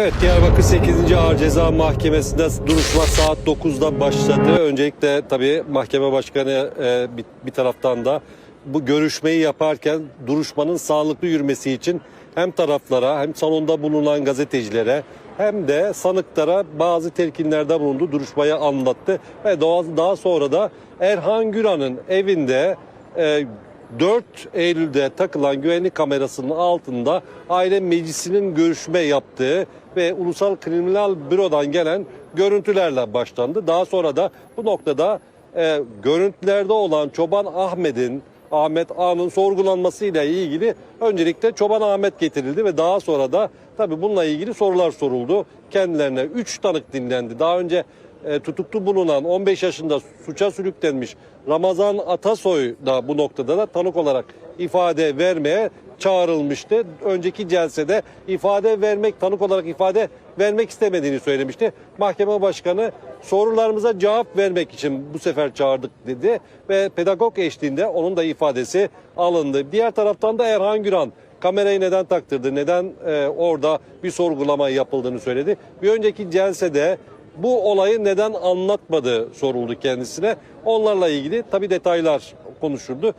Evet Diyarbakır 8. Ağır Ceza Mahkemesi'nde duruşma saat 9'da başladı. Öncelikle tabii mahkeme başkanı e, bir, bir taraftan da bu görüşmeyi yaparken duruşmanın sağlıklı yürümesi için hem taraflara hem salonda bulunan gazetecilere hem de sanıklara bazı telkinlerde bulundu. Duruşmayı anlattı ve daha, daha sonra da Erhan Güran'ın evinde e, 4 Eylül'de takılan güvenlik kamerasının altında aile meclisinin görüşme yaptığı ve Ulusal Kriminal Büro'dan gelen görüntülerle başlandı. Daha sonra da bu noktada e, görüntülerde olan Çoban Ahmet'in Ahmet Ağa'nın sorgulanmasıyla ilgili öncelikle Çoban Ahmet getirildi ve daha sonra da tabii bununla ilgili sorular soruldu. Kendilerine 3 tanık dinlendi. Daha önce e, tutuklu bulunan 15 yaşında suça sürüklenmiş Ramazan Atasoy da bu noktada da tanık olarak ifade vermeye çağrılmıştı. Önceki celsede ifade vermek, tanık olarak ifade vermek istemediğini söylemişti. Mahkeme başkanı sorularımıza cevap vermek için bu sefer çağırdık dedi ve pedagog eşliğinde onun da ifadesi alındı. Diğer taraftan da Erhan Güran kamerayı neden taktırdı, neden e, orada bir sorgulama yapıldığını söyledi. Bir önceki celsede bu olayı neden anlatmadı soruldu kendisine. Onlarla ilgili tabii detaylar konuşuldu.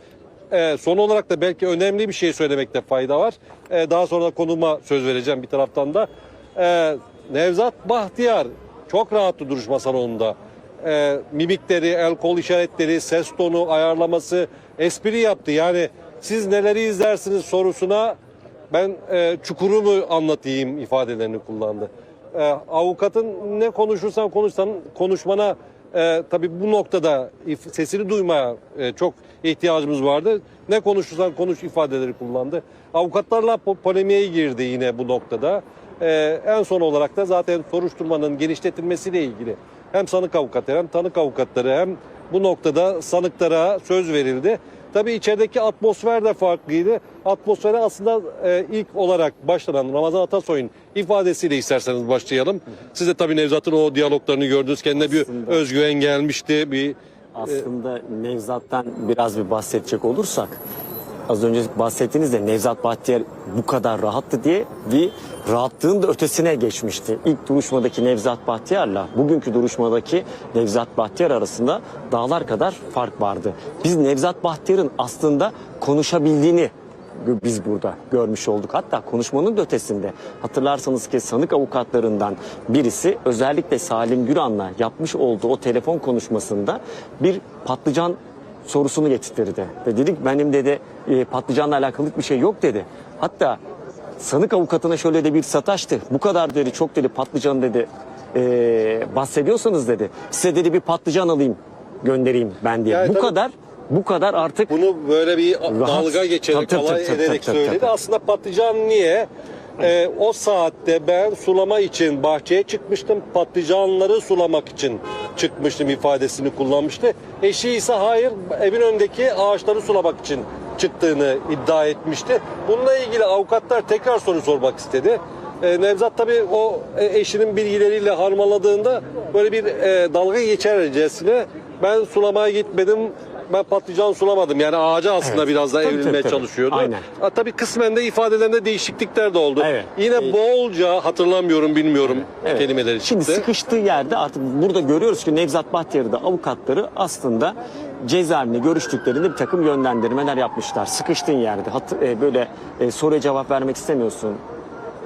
Ee, son olarak da belki önemli bir şey söylemekte fayda var. Ee, daha sonra da konuma söz vereceğim bir taraftan da. Ee, Nevzat Bahtiyar çok rahattı duruşma salonunda. Ee, mimikleri, el kol işaretleri, ses tonu ayarlaması espri yaptı. Yani siz neleri izlersiniz sorusuna ben e, çukuru mu anlatayım ifadelerini kullandı. E, avukatın ne konuşursan konuşsan konuşmana e, tabii bu noktada sesini duymaya e, çok ihtiyacımız vardı. Ne konuşursan konuş ifadeleri kullandı. Avukatlarla po- polemiğe girdi yine bu noktada. E, en son olarak da zaten soruşturmanın genişletilmesiyle ilgili hem sanık avukatları hem tanık avukatları hem bu noktada sanıklara söz verildi. Tabii içerideki atmosfer de farklıydı. Atmosfere aslında e, ilk olarak başlanan Ramazan Atasoy'un ifadesiyle isterseniz başlayalım. Siz de tabii Nevzat'ın o diyaloglarını gördünüz. Kendine bir Aslında- özgüven gelmişti. Bir Aslında Nevzat'tan biraz bir bahsedecek olursak az önce bahsettiğinizde Nevzat Bahtiyar bu kadar rahattı diye bir rahatlığın da ötesine geçmişti. İlk duruşmadaki Nevzat Bahtiyar'la bugünkü duruşmadaki Nevzat Bahtiyar arasında dağlar kadar fark vardı. Biz Nevzat Bahtiyar'ın aslında konuşabildiğini biz burada görmüş olduk. Hatta konuşmanın da ötesinde hatırlarsanız ki sanık avukatlarından birisi özellikle Salim Güran'la yapmış olduğu o telefon konuşmasında bir patlıcan sorusunu getirtirdi. Ve dedik benim dedi e, patlıcanla alakalı bir şey yok dedi. Hatta sanık avukatına şöyle de bir sataştı. Bu kadar dedi çok dedi patlıcan dedi e, bahsediyorsanız dedi size dedi bir patlıcan alayım göndereyim ben diye. Yani bu tabii- kadar bu kadar artık bunu böyle bir dalga geçerek, Tabii, tabii, alay tabii, ederek tabii, söyledi. tabii. Aslında patlıcan niye? Ee, o saatte ben sulama için bahçeye çıkmıştım. Patlıcanları sulamak için çıkmıştım ifadesini kullanmıştı. Eşi ise hayır evin önündeki ağaçları sulamak için çıktığını iddia etmişti. Bununla ilgili avukatlar tekrar soru sormak istedi. Ee, Nevzat tabii o e, eşinin bilgileriyle harmanladığında böyle bir e, dalga geçercesine ben sulamaya gitmedim ben patlıcan sulamadım. Yani ağaca aslında Evet. biraz da Tabii, evrilmeye tabii, tabii. çalışıyordu. Aynen. Ha, tabii kısmen de ifadelerinde değişiklikler de oldu. Evet. Yine bolca hatırlamıyorum bilmiyorum Evet. kelimeleri Şimdi çıktı. sıkıştığı yerde artık burada görüyoruz ki Nevzat Bahtiyar'ı da avukatları aslında cezaevinde görüştüklerinde bir takım yönlendirmeler yapmışlar. Sıkıştığın yerde hat- e, böyle e, soruya cevap vermek istemiyorsun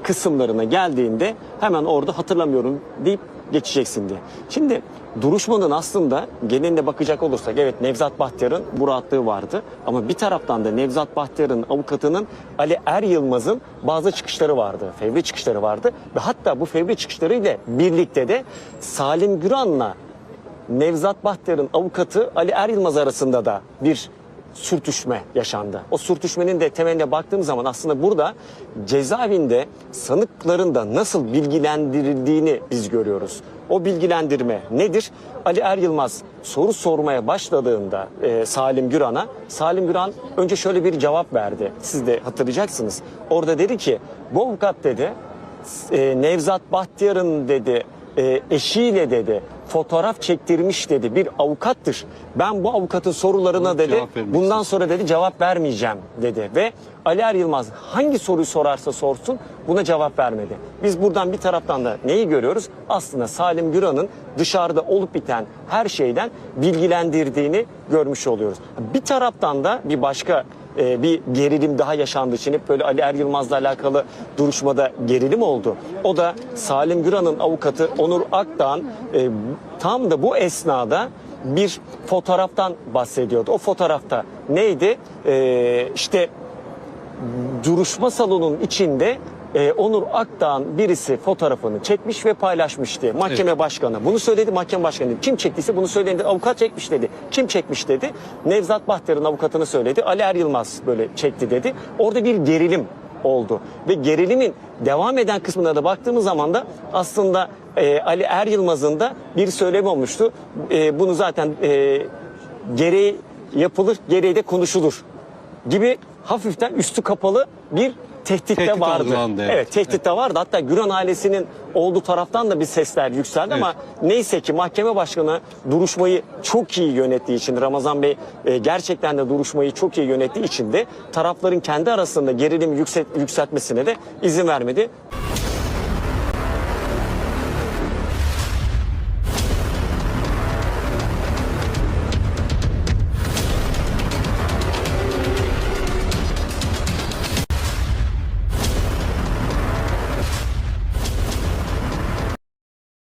kısımlarına geldiğinde hemen orada hatırlamıyorum deyip geçeceksin diye. Şimdi duruşmanın aslında genelinde bakacak olursak evet Nevzat Bahtiyar'ın bu rahatlığı vardı ama bir taraftan da Nevzat Bahtiyar'ın avukatının Ali Er Yılmaz'ın bazı çıkışları vardı. Fevri çıkışları vardı ve hatta bu fevri çıkışlarıyla birlikte de Salim Güran'la Nevzat Bahtiyar'ın avukatı Ali Er Yılmaz arasında da bir sürtüşme yaşandı. O sürtüşmenin de temeline baktığım zaman aslında burada cezaevinde sanıkların da nasıl bilgilendirildiğini biz görüyoruz. O bilgilendirme nedir? Ali Er Yılmaz soru sormaya başladığında e, Salim Güran'a, Salim Güran önce şöyle bir cevap verdi. Siz de hatırlayacaksınız. Orada dedi ki bu avukat dedi e, Nevzat Bahtiyar'ın dedi e, eşiyle dedi fotoğraf çektirmiş dedi. Bir avukattır. Ben bu avukatın sorularına Ona dedi cevap bundan sonra dedi cevap vermeyeceğim dedi ve Ali Er Yılmaz hangi soruyu sorarsa sorsun buna cevap vermedi. Biz buradan bir taraftan da neyi görüyoruz? Aslında Salim Güran'ın dışarıda olup biten her şeyden bilgilendirdiğini görmüş oluyoruz. Bir taraftan da bir başka e, bir gerilim daha yaşandığı için hep böyle Ali Er Yılmaz'la alakalı duruşmada gerilim oldu. O da Salim Güran'ın avukatı Onur Akdağ'ın e, tam da bu esnada bir fotoğraftan bahsediyordu. O fotoğrafta neydi? E, işte duruşma salonunun içinde e, Onur Akdağ'ın birisi fotoğrafını çekmiş ve paylaşmış diye. Mahkeme başkanı bunu söyledi. Mahkeme başkanı dedi. kim çektiyse bunu söyledi. Avukat çekmiş dedi. Kim çekmiş dedi. Nevzat Bahtiyar'ın avukatını söyledi. Ali Er Yılmaz böyle çekti dedi. Orada bir gerilim oldu. Ve gerilimin devam eden kısmına da baktığımız zaman da aslında e, Ali Er Yılmaz'ın da bir söylemi olmuştu. E, bunu zaten e, gereği yapılır, gereği de konuşulur gibi hafiften üstü kapalı bir tehdit, de Tehdit vardı. algılandı, evet. evet, tehdit de vardı. Hatta Güran ailesinin olduğu taraftan da bir sesler yükseldi ama neyse ki mahkeme başkanı duruşmayı çok iyi yönettiği için Ramazan Bey e, gerçekten de duruşmayı çok iyi yönettiği için de tarafların kendi arasında gerilim yükselt, yükseltmesine de izin vermedi.